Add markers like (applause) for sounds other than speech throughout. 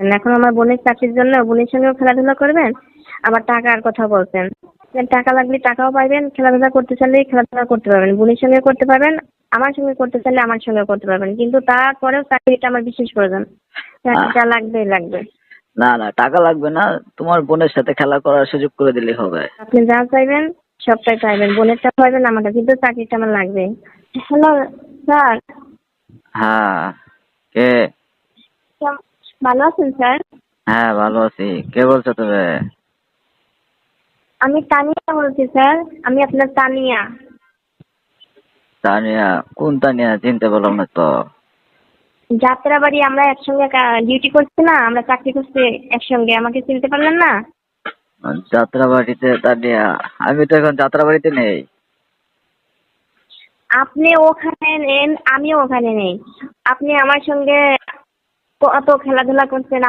এখন আমার বোনের চাকরির জন্য বোনের সঙ্গেও খেলাধুলা করবেন আবার টাকার কথা বলছেন। টাকা লাগলে টাকাও পাইবেন খেলাধুলা করতে চাইলে খেলাধুলা করতে পারবেন বোনের সঙ্গে করতে পারবেন আমার সঙ্গে করতে চাইলে আমার সঙ্গে করতে পারবেন। কিন্তু তারপরেও চাকরিটা আমার বিশেষ প্রয়োজন। চাকরিটা লাগবেই লাগবে না না টাকা লাগবে না তোমার বোনের সাথে খেলা করার সুযোগ করে দিলে হবে। আপনি যা চাইবেন সবটাই পাইবেন বোনেরটা পাইবেন আমারটা কিন্তু চাকরিটা আমার লাগবে। Hello sir. হ্যাঁ কে? ভালো আছেন স্যার? হ্যাঁ ভালো আছি। কে বলছো তুমি আমি তানিয়া বলছি স্যার। আমি আপনার তানিয়া। তানিয়া? কোন তানিয়া? চিনতে পারলাম না তো। যাত্রাবাড়ি আমরা একসঙ্গে ডিউটি করছি না আমরা চাকরি করছি একসঙ্গে। আমাকে চিনতে পারলেন না? যাত্রাবাড়িতে তানিয়া। আমি তো এখন যাত্রাবাড়িতে নেই। আপনি ওখানে নেন আমিও ওখানে নেই। আপনি আমার সঙ্গে খেলাধুলা করছেন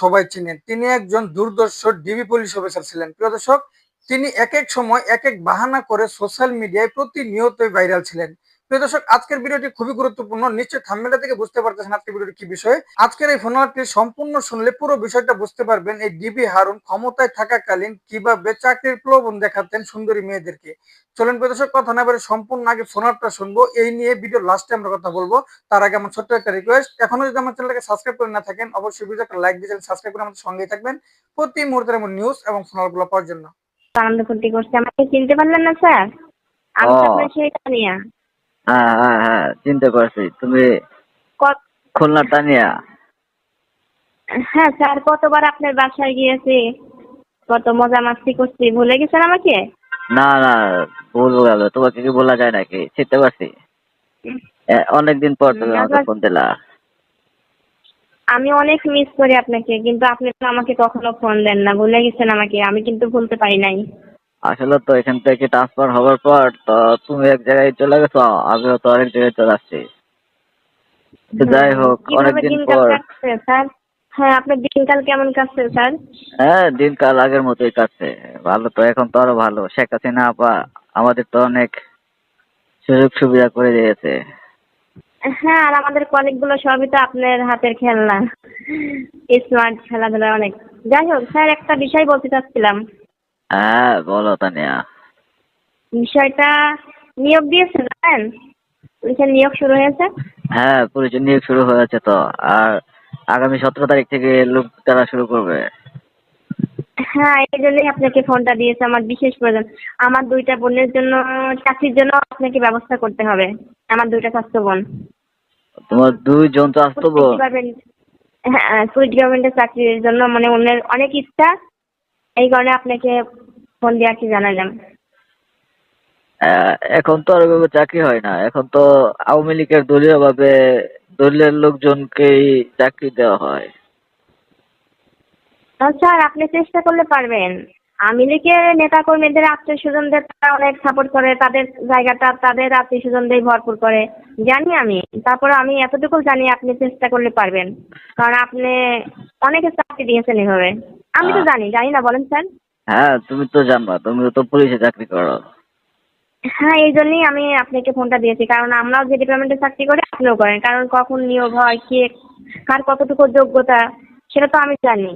সবাই তিনি একজন দুর্দর্শ ডিবি পুলিশ অফিসার ছিলেন। প্রিয় দর্শক, তিনি এক এক সময় এক এক বাহানা করে সোশ্যাল মিডিয়ায় প্রতিনিয়তই ভাইরাল ছিলেন। প্রিয় দর্শক আজকের ভিডিওটি খুবই গুরুত্বপূর্ণ। নিশ্চয়ই থাম্বেলা থেকে বুঝতে পারতেছেন আজকের ভিডিওটি কি বিষয়। আজকের এই ফোনালাপটি সম্পূর্ণ শুনলে পুরো বিষয়টা বুঝতে পারবেন। এই ডিবি হারুন ক্ষমতায় থাকাকালীন কীভাবে চাকরির প্রলোভন দেখাতেন সুন্দরী মেয়েদেরকে। চলেন প্রিয় দর্শক কথা না বলে সম্পূর্ণ আগে ফোনালাপটা শুনব। এই নিয়ে ভিডিও লাস্টে আমরা কথা বলব। তার আগে আমার ছোট্ট একটা রিকোয়েস্ট এখনও যদি আমার চ্যানেলটাকে সাবস্ক্রাইব করে না থাকেন অবশ্যই ভিডিও একটা লাইক দিয়ে সাবস্ক্রাইব করে আমাদের সঙ্গেই থাকবেন। প্রতি মুহূর্তের এমন নিউজ এবং ফোনালগুলো পাওয়ার জন্য। আনন্দ করছে। আমাকে চিনতে পারলেন না স্যার? আমি আপনার সেই হ্যাঁ হ্যাঁ হ্যাঁ চিনতে পারছি। তুমি কত- খুলনা তানিয়া হ্যাঁ স্যার কতবার আপনার বাসায় গিয়েছি কত মজা মাস্তি করছি ভুলে গেছেন আমাকে? না না ভুল গেল। তোমাকে কি বলা যায় নাকি? চিনতে পারছি। এ, অনেকদিন পর তুমি আমাকে আবার- ফোন দিলা। আমি অনেক মিস করি আপনাকে কিন্তু আপনি তো আমাকে কখনো ফোন দেন না। ভুলে গেছেন আমাকে আমি কিন্তু ভুলতে পারি নাই। আসলে তো এখান থেকে ট্রান্সফার হওয়ার পর তো তুমি এক জায়গায় চলে গেছো আমিও তো আরেক জায়গায় চলে আসছি। যাই হোক অনেকদিন পর। হ্যাঁ আপনার দিনকাল কেমন কাটছে স্যার? হ্যাঁ দিনকাল আগের মতোই কাটছে ভালো তো এখন তো আরও ভালো। শেখ হাসিনা আপা আমাদের তো অনেক সুযোগ সুবিধা করে দিয়েছে। হ্যাঁ আর আমাদের কলিগগুলো সবই তো আপনার হাতের খেলনা। স্মার্ট খেলাধুলা অনেক। যাই হোক স্যার একটা বিষয় বলতে চাচ্ছিলাম। হ্যাঁ বলো তানিয়া। বিষয়টা নিয়োগ দিয়েছে জানেন পুলিশের নিয়োগ শুরু হয়েছে? হ্যাঁ পুলিশের নিয়োগ শুরু হয়েছে তো। আর আগামী সতেরো তারিখ থেকে লোক তারা শুরু করবে। হ্যাঁ এই জন্যই আপনাকে ফোনটা দিয়েছে আমার বিশেষ প্রয়োজন। আমার দুইটা বোনের জন্য চাকরির জন্য আপনাকে ব্যবস্থা করতে হবে। আমার দুইটা স্বাস্থ্য বোন। তোমার দুইজন তো আসতো বোন। হ্যাঁ সুইট গভর্নমেন্টের চাকরির জন্য মানে অন্যের অনেক ইচ্ছা। এই কারণে আপনাকে ফোন দিয়ে আর কি জানালাম আহ, এখন তো আর ওইভাবে চাকরি হয় না। এখন তো আওয়ামী লীগের দলীয় ভাবে দলীয় লোকজনকেই চাকরি দেওয়া হয়। স্যার আপনি চেষ্টা করলে পারবেন। আমি লীগের নেতা কর্মীদের আত্মীয় স্বজনদের তারা অনেক সাপোর্ট করে তাদের জায়গাটা তাদের আত্মীয় স্বজনদের ভরপুর করে। জানি আমি। তারপরে আমি এতটুকু জানি আপনি চেষ্টা করলে পারবেন। কারণ আপনি অনেকে চাকরি দিয়েছেন এভাবে। আমি তো জানি জানি না। বলেন স্যার। হ্যাঁ তুমি তো জানবা তুমি তো পুলিশে চাকরি করো। হ্যাঁ এই জন্যই আমি আপনাকে ফোনটা দিয়েছি কারণ আমরাও যে ডিপার্টমেন্টে চাকরি করি আপনিও করেন কারণ কখন নিয়োগ হয় কে কার কতটুকু যোগ্যতা সেটা তো আমি জানি।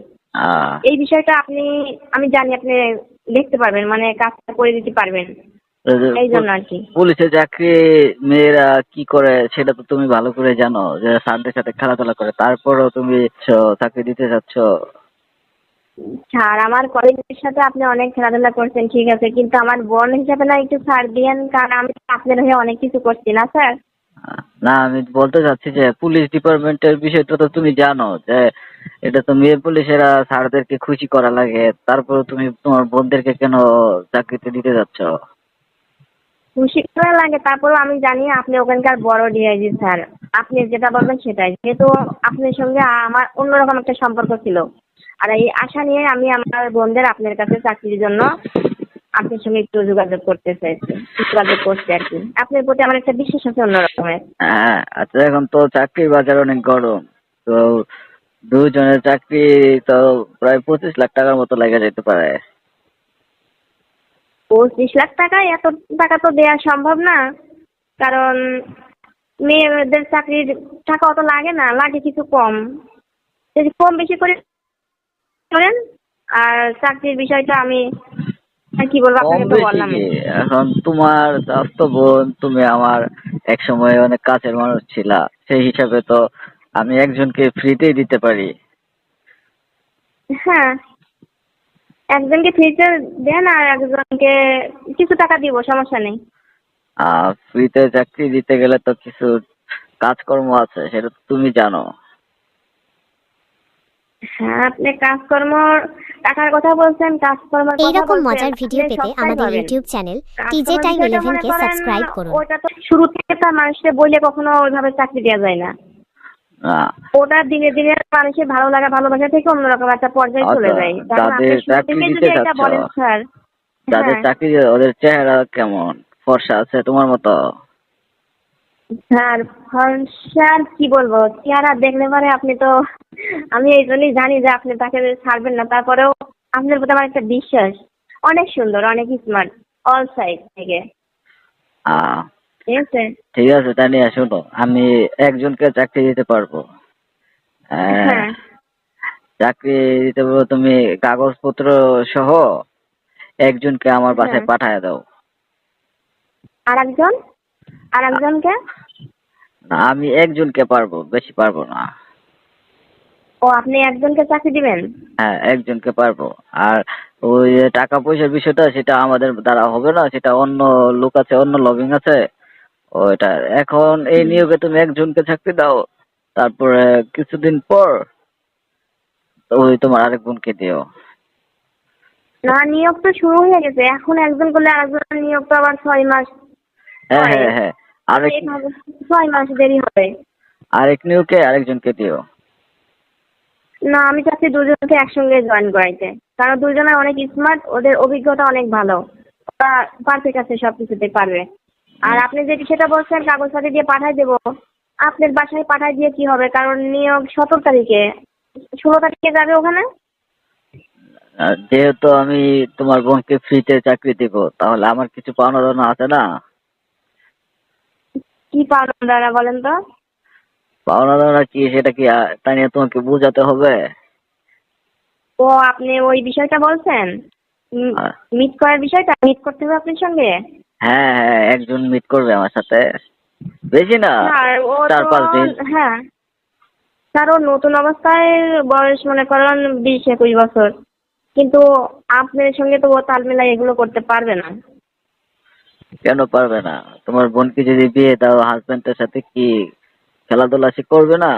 এই বিষয়টা আপনি আমি জানি আপনি দেখতে পারবেন মানে কাজটা করে দিতে পারবেন। এই জন্য আর কি। পুলিশে চাকরি মেয়েরা কি করে সেটা তো তুমি ভালো করে জানো যে স্যারদের সাথে খেলাধুলা করে তারপরও তুমি চাকরি দিতে চাচ্ছ স্যার আমার কলেজের সাথে আপনি অনেক খেলাধুলা করছেন ঠিক আছে কিন্তু আমার বোন হিসাবে না একটু ছাড় দিয়েন কারণ আমি আপনার হয়ে অনেক কিছু করছি না স্যার। না আমি বলতে চাচ্ছি যে পুলিশ ডিপার্টমেন্টের বিষয়টা তো তুমি জানো যে এটা তো মেয়ে পুলিশেরা স্যারদেরকে খুশি করা লাগে তারপরে তুমি তোমার বোনদেরকে কেন চাকরিতে দিতে যাচ্ছ? খুশি করা লাগে তারপরেও আমি জানি আপনি ওখানকার বড় ডিআইজি স্যার। আপনি যেটা বলবেন সেটাই যেহেতু আপনার সঙ্গে আমার অন্যরকম একটা সম্পর্ক ছিল। আর এই আশা নিয়ে আমি আমার বোনদের আপনার কাছে চাকরির জন্য আপনার সঙ্গে একটু যোগাযোগ করতে চাইছি যোগাযোগ করছি আর কি। আপনার প্রতি আমার একটা বিশ্বাস আছে অন্যরকমের। হ্যাঁ আচ্ছা এখন তো চাকরির বাজার অনেক গরম তো দুজনের চাকরি তো প্রায় পঁচিশ লাখ টাকার মতো লেগে যেতে পারে। পঁচিশ লাখ টাকা এত টাকা তো দেওয়া সম্ভব না কারণ মেয়েদের চাকরির টাকা অত লাগে না লাগে কিছু কম। যদি কম বেশি করে করেন। আর চাকরির বিষয়টা আমি কি বলব আপনাকে তো বললাম এখন তোমার স্বাস্থ্য বোন তুমি আমার এক সময় অনেক কাছের মানুষ ছিলা সেই হিসাবে তো আমি একজনকে ফ্রিতেই দিতে পারি। হ্যাঁ একজনকে ফ্রিতে দেন আর একজনকে কিছু টাকা দিব সমস্যা নেই। ফ্রিতে চাকরি দিতে গেলে তো কিছু কাজকর্ম আছে সেটা তো তুমি জানো। হ্যাঁ আপনি কাজকর্ম টাকার কথা বলছেন কাজকর্মের কথা এইরকম মজার ভিডিও পেতে আমাদের ইউটিউব চ্যানেল টিজে টাইম বিষয়টা ইলেভেন মনে কে সাবস্ক্রাইব করুন। ওটা তো শুরু থেকে তার মানুষকে বলে কখনো ওইভাবে চাকরি দেওয়া যায় না। আহ, ওটা ধীরে ধীরে মানুষের ভালো লাগা ভালোবাসা থেকে অন্যরকম একটা পর্যায়ে চলে আচ্ছা, যায়। কারণ আপনি চাকরি দিতে চাচ্ছ, যাদের হ্যাঁ। চাকরি ওদের চেহারা কেমন? ফর্সা আছে তোমার মতো? স্যার ফর্সা কি বলব চেহারা দেখলে পরে আপনি তো আমি এই জন্যই জানি যে আপনি তাকে ছাড়বেন না তারপরেও আপনার প্রতি আমার একটা বিশ্বাস। অনেক সুন্দর অনেক স্মার্ট অল সাইড থেকে। ঠিক আছে? ঠিক আছে তানিয়া শোনো আমি একজনকে চাকরি দিতে পারব। হ্যাঁ। চাকরি দিতে পারব তুমি কাগজপত্র সহ একজনকে আমার বাসায় হ্যাঁ। পাঠায় দাও। আর একজন আর একজনকে না আমি একজনকে পারব বেশি পারব না। ও আপনি একজনকে চাকরি দিবেন? হ্যাঁ একজনকে পারব। আর ওই টাকা পয়সার বিষয়টা সেটা আমাদের দ্বারা হবে না সেটা অন্য লোক আছে অন্য লবিং আছে। ওইটা এখন এই নিয়োগে তুমি একজনকে চাকরি দাও তারপরে কিছুদিন পর ওই তোমার আরেক বোনকে দিও। না নিয়োগ তো শুরু হয়ে গেছে এখন একজন করলে আরেকজন নিয়োগ তো আবার ছয় মাস হ্যাঁ হ্যাঁ হ্যাঁ। আরেক ছয় মাস দেরি হবে। আরেক নিয়োগে আরেকজনকে দিও। না আমি চাচ্ছি দুজনকে একসঙ্গে জয়েন করাইতে। কারণ দুজনে অনেক স্মার্ট ওদের অভিজ্ঞতা অনেক ভালো। ওরা পারফেক্ট আছে সবকিছুতে পারবে। আর আপনি যে সেটা বলছেন কাগজপাতি দিয়ে পাঠাই দেবো। আপনার বাসায় পাঠাই দিয়ে কি হবে? কারণ নিয়োগ সতেরো তারিখে। ষোলো তারিখে যাবে ওখানে? যেহেতু আমি তোমার বোনকে ফ্রিতে চাকরি দিব তাহলে আমার কিছু পাওনা দাওনা আছে না? কি পাবেন দাদা বলেন তো? পাওনা দাওনা কি সেটা কি আহ, তা নিয়ে তোমাকে বোঝাতে হবে? ও আপনি ওই বিষয়টা বলছেন? হ্যাঁ। মিট করার বিষয়টা? মিট করতে হবে আপনার সঙ্গে? হ্যাঁ হ্যাঁ একজন মিট করবে আমার সাথে। বেশি না চার পাঁচ দিন। হ্যাঁ। ও নতুন অবস্থায় বয়স মনে করেন বিশ একুশ বছর। কিন্তু আপনার সঙ্গে তো ও তাল মেলায় এগুলো করতে পারবে না। কেন পারবে না? তোমার বোনকে যদি বিয়ে দাও হাজবেন্ডের সাথে কি খেলাধুলা সে করবে না?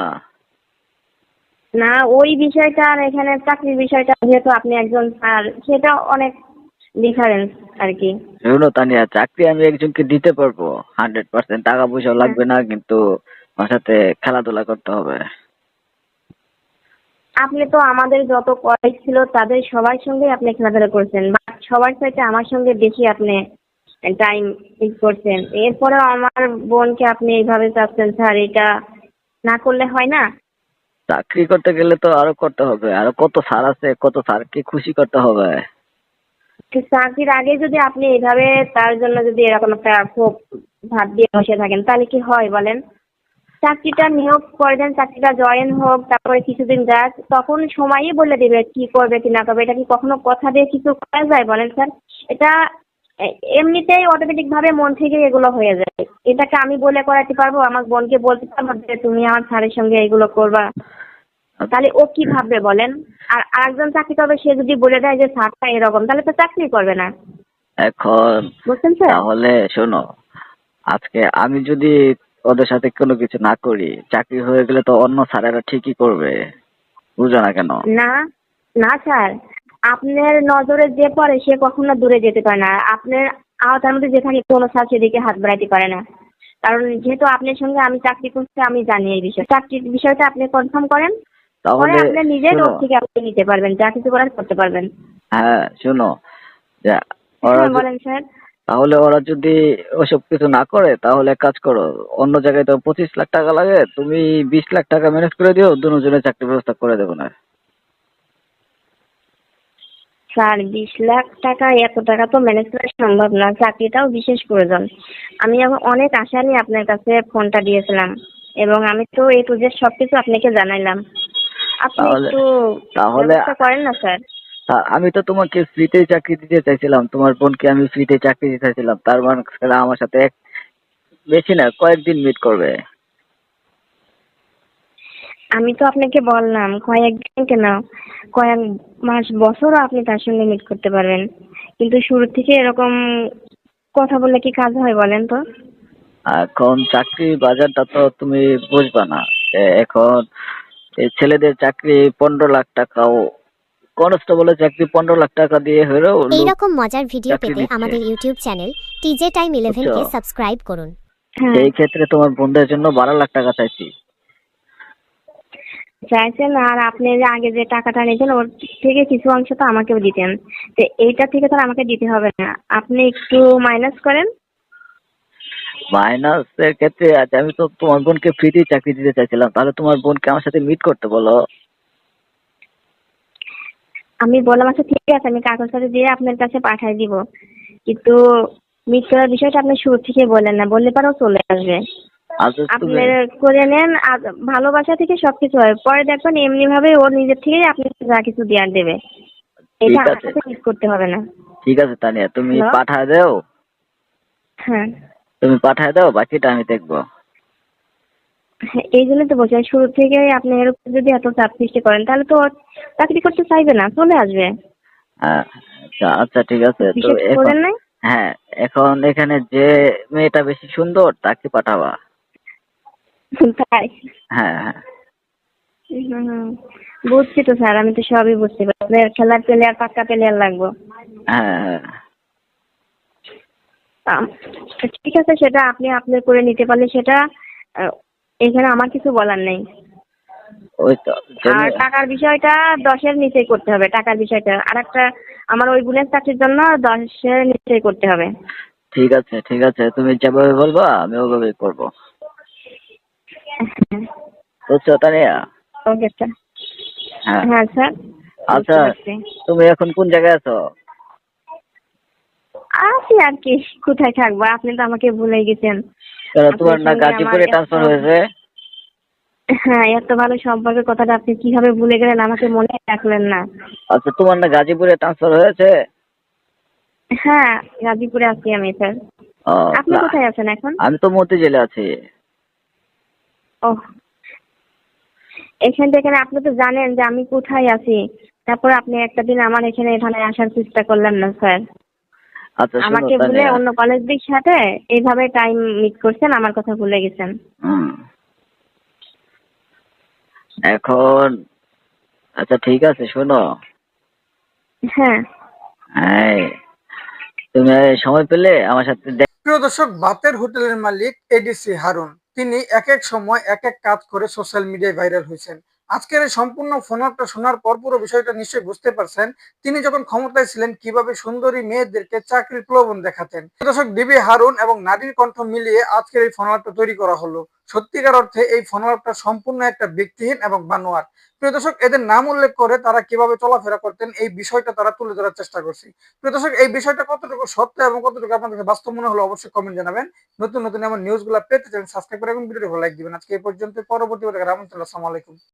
না ওই বিষয়টা আর এখানে চাকরির বিষয়টা যেহেতু আপনি একজন স্যার সেটা অনেক ডিফারেন্স আর কি। শুনো তানিয়া চাকরি আমি একজনকে দিতে পারব। হান্ড্রেড পার্সেন্ট টাকা পয়সা লাগবে না কিন্তু আমার সাথে খেলাধুলা করতে হবে। আপনি তো আমাদের যত কলেজ ছিল তাদের সবার সঙ্গে আপনি খেলাধুলা করছেন সবার সাথে আমার সঙ্গে বেশি আপনি টাইম করছেন। এরপরেও আমার বোনকে আপনি এইভাবে চাচ্ছেন স্যার এটা না করলে হয় না? চাকরি করতে গেলে তো আরও করতে হবে। আরও কত স্যার আছে কত স্যারকে খুশি করতে হবে। চাকরির আগে যদি আপনি এইভাবে তার জন্য যদি এরকম একটা ক্ষোভ ভাব দিয়ে বসে থাকেন তাহলে কি হয় বলেন? চাকরিটা নিয়োগ করে দেন চাকরিটা জয়েন হোক তারপরে কিছুদিন যাক তখন সময়ই বলে দিবে কি করবে কি না করবে। এটা কি কখনো কথা দিয়ে কিছু করা যায় বলেন স্যার? এটা এমনিতেই অটোমেটিক ভাবে মন থেকে এগুলো হয়ে যায়। এটাকে আমি বলে করাতে পারব আমার বোনকে বলতে পারব যে তুমি আমার স্যারের সঙ্গে এগুলো করবা। তাহলে ও কি ভাববে বলেন? আর আরেকজন চাকরি করবে সে যদি বলে দেয় যে স্যারটা এরকম তাহলে তো চাকরি করবে না। এখন বুঝছেন স্যার? তাহলে শোনো আজকে আমি যদি ওদের সাথে কোনো কিছু না করি চাকরি হয়ে গেলে তো অন্য স্যারেরা ঠিকই করবে। বুঝো না কেন? না না স্যার। আপনার নজরে যে পড়ে সে কখনো দূরে যেতে পারে না। আপনার আওতার মধ্যে যে থাকে কোনো স্যার সেদিকে হাত বাড়াইতে পারে না। কারণ যেহেতু আপনার সঙ্গে আমি চাকরি করছি আমি জানি এই বিষয়। চাকরির বিষয়টা আপনি কনফার্ম করেন। তাহলে আপনি নিজের রোগ থেকে আপনি নিতে পারবেন যা কিছু করার করতে পারবেন। হ্যাঁ শোনো। হ্যাঁ বলেন স্যার। তাহলে ওরা যদি ওসব কিছু না করে তাহলে এক কাজ করো। অন্য জায়গায় তো পঁচিশ লাখ টাকা লাগে তুমি বিশ লাখ টাকা ম্যানেজ করে দিও দুজনের চাকরি ব্যবস্থা করে দেবো না। স্যার বিশ লাখ টাকা এত টাকা তো ম্যানেজ করা সম্ভব না। চাকরিটাও বিশেষ প্রয়োজন। আমি এখন অনেক আশা নিয়ে আপনার কাছে ফোনটা দিয়েছিলাম এবং আমি তো এ টু জেড সবকিছু আপনাকে জানাইলাম। আপনি তাহলে- একটু তাহলে করেন না স্যার। আমি তো তোমাকে ফ্রিতে চাকরি দিতে চাইছিলাম। তোমার বোনকে আমি ফ্রিতে চাকরি দিতে চাইছিলাম। তার মানে আমার সাথে বেশি না কয়েকদিন মিট করবে। আমি তো আপনাকে বললাম কয়েকদিন কেন কয়েক মাস বছরও আপনি তার সঙ্গে মিট করতে পারবেন। কিন্তু শুরু থেকে এরকম কথা বললে কি কাজ হয় বলেন তো? এখন চাকরি বাজারটা তো তুমি বুঝবা না। এখন এই ছেলেদের চাকরি পনেরো লাখ টাকাও কনস্টেবলের চাকরি পনেরো লাখ টাকা দিয়ে হলেও লোক- এইরকম মজার ভিডিও পেতে আমাদের ইউটিউব চ্যানেল টিজে টাইম ইলেভেনকে বুঝছ? সাবস্ক্রাইব করুন। এই ক্ষেত্রে তোমার বোনদের জন্য বারো লাখ টাকা চাইছি। চাইছেন আর আপনি যে আগে যে টাকাটা নিয়েছেন ওর থেকে কিছু অংশ তো আমাকেও দিতেন। তো এইটা থেকে তো আমাকে দিতে হবে না। আপনি একটু মাইনাস করেন। মাইনাস এর ক্ষেত্রে আজ আমি তো তোমার বোনকে ফ্রিতে চাকরি দিতে চাইছিলাম। তাহলে তোমার বোনকে আমার সাথে মিট করতে বলো। আমি বললাম আচ্ছা ঠিক আছে আমি কাগজটা দিয়ে আপনার কাছে পাঠিয়ে দিব। কিন্তু মিট করার বিষয়টা আপনি শুরু থেকে বলেন না বললে পরেও চলে আসবে। আপনি করে নেন আর ভালোবাসা থেকে সবকিছু হয়। পরে দেখবেন এমনি ভাবে ওর নিজের থেকেই আপনি যা কিছু দেওয়ার দেবে। এটা আছে। করতে হবে না। ঠিক আছে তানিয়া তুমি? পাঠায় দাও। হ্যাঁ। তুমি পাঠায় দাও বাকিটা আমি দেখব। হ্যাঁ, এই জন্য তো বলছি শুরু থেকে আপনি এর উপর যদি এত চাপ সৃষ্টি করেন তাহলে তো চাকরি করতে চাইবে না চলে আসবে। হ্যাঁ আচ্ছা আচ্ছা ঠিক আছে। তো হ্যাঁ এখন এখানে যে মেয়েটা বেশি সুন্দর তাকে পাঠাবা। তাই? হ্যাঁ হ্যাঁ। বুঝছি তো স্যার আমি তো সবই বুঝতে পারি আপনার খেলার প্লেয়ার পাক্কা প্লেয়ার লাগবো। হ্যাঁ হ্যাঁ। ঠিক আছে সেটা আপনি আপনার করে নিতে পারলে সেটা এখানে আমার কিছু বলার নেই। ওই তো আর টাকার বিষয়টা দশের নিচেই করতে হবে টাকার বিষয়টা। আর একটা আমার ওই বোনের চাকরির জন্য দশের নিচেই করতে হবে। ঠিক আছে ঠিক আছে তুমি যেভাবে বলবা আমি ওইভাবেই করব। (laughs) বুঝছ তানিয়া? ওকে স্যার হ্যাঁ। স্যার আচ্ছা তুমি এখন কোন জায়গায় আছো? আছি আর কি কোথায় থাকব? আপনি তো আমাকে ভুলে গেছেন। তোমার না গাজীপুরে ট্রান্সফার হয়েছে? হ্যাঁ এত ভালো সম্পর্কের কথাটা আপনি কীভাবে ভুলে গেলেন? আমাকে মনে রাখলেন না। আচ্ছা তোমার না গাজীপুরে ট্রান্সফার হয়েছে? হ্যাঁ গাজীপুরে আছি আমি স্যার আপনি কোথায় আছেন এখন? আমি তো মতিঝিলে আছি। ও এখান থেকে আপনি তো জানেন যে আমি কোথায় আছি। তারপর আপনি একটা দিন আমার এখানে এখানে আসার চেষ্টা করলেন না স্যার। আচ্ছা আমাকে ভুলে অন্য কলেজদের সাথে এইভাবে টাইম মিট করছেন আমার কথা ভুলে গেছেন। এখন আচ্ছা ঠিক আছে শোনো। হ্যাঁ। তুমি সময় পেলে আমার সাথে দেখ- প্রিয় দর্শক বাতের হোটেলের মালিক এডিসি হারুন। তিনি এক এক সময় এক এক কাজ করে সোশ্যাল মিডিয়ায় ভাইরাল হয়েছেন। আজকের এই সম্পূর্ণ ফোনটা শোনার পর পুরো বিষয়টা নিশ্চয়ই বুঝতে পারছেন। তিনি যখন ক্ষমতায় ছিলেন, কীভাবে সুন্দরী মেয়েদেরকে চাকরির প্রলোভন দেখাতেন। দর্শক ডিবি হারুন এবং নারীর কণ্ঠ মিলিয়ে আজকের এই ফোনআপটা তৈরি করা হলো। সত্যিকার অর্থে এই ফোনআপটা সম্পূর্ণ একটা ব্যক্তিহীন এবং বানোয়ার। প্রিয় দর্শক, এদের নাম উল্লেখ করে তারা কীভাবে চলাফেরা করতেন, এই বিষয়টা তারা তুলে ধরার চেষ্টা করছে। প্রিয় দর্শক, এই বিষয়টা কতটুকু সত্য এবং কতটুকু আপনাদের বাস্তব মনে হলো অবশ্যই কমেন্ট জানাবেন। নতুন নতুন আমার নিউজগুলো পেতে চান সাবস্ক্রাইব করে এবং ভিডিওটি ভালো লাইক দিবেন। আজকে এই পর্যন্ত পরবর্তী রামতুল্লাহ আসসালামু আলাইকুম।